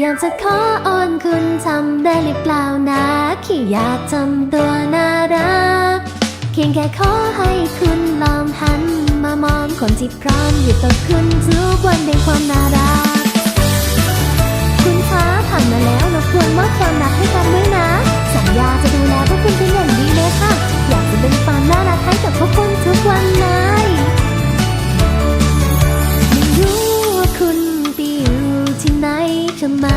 อยากจะขออ้อนคุณทำได้หรือเปล่านะแค่อยากทำตัวน่ารักเพียงแค่ขอให้คุณลองหันมามองคนที่พร้อมอยู่กับคุณทุกวันในความน่ารัก คุณคะผ่านมาแล้วรบกวนมอบความรักให้กันด้วยนะ สัญญาจะดูแลพวกคุณเป็นอย่างดี ทำไม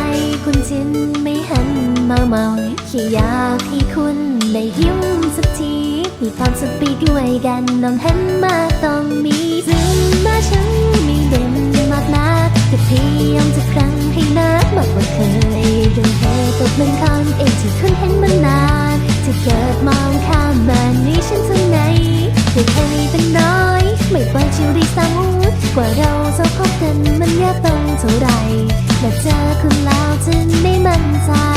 คุณจึงไม่หันมาเมองแค่อยากให้คุณได้ยิ้มสักที มีความสุขไปด้วยกันลองหันมาตรงนี้ถึงม้ฉันมีเด่นมากนักก็พยายามจะครั้งให้นักบอกกว่าเคยดนเธอตกเป็นคนเองที่คุณเห็นมานาน จะเกิดมองข้ามมันนี้ฉันทำไงไม่เคยเป็นน้อย ไม่ปล่อยชิวดีสังกว่าเราจะพบกันมันยากตรงเท่าไหร และเจอคุณแล้วจึงไม่มั่นใจ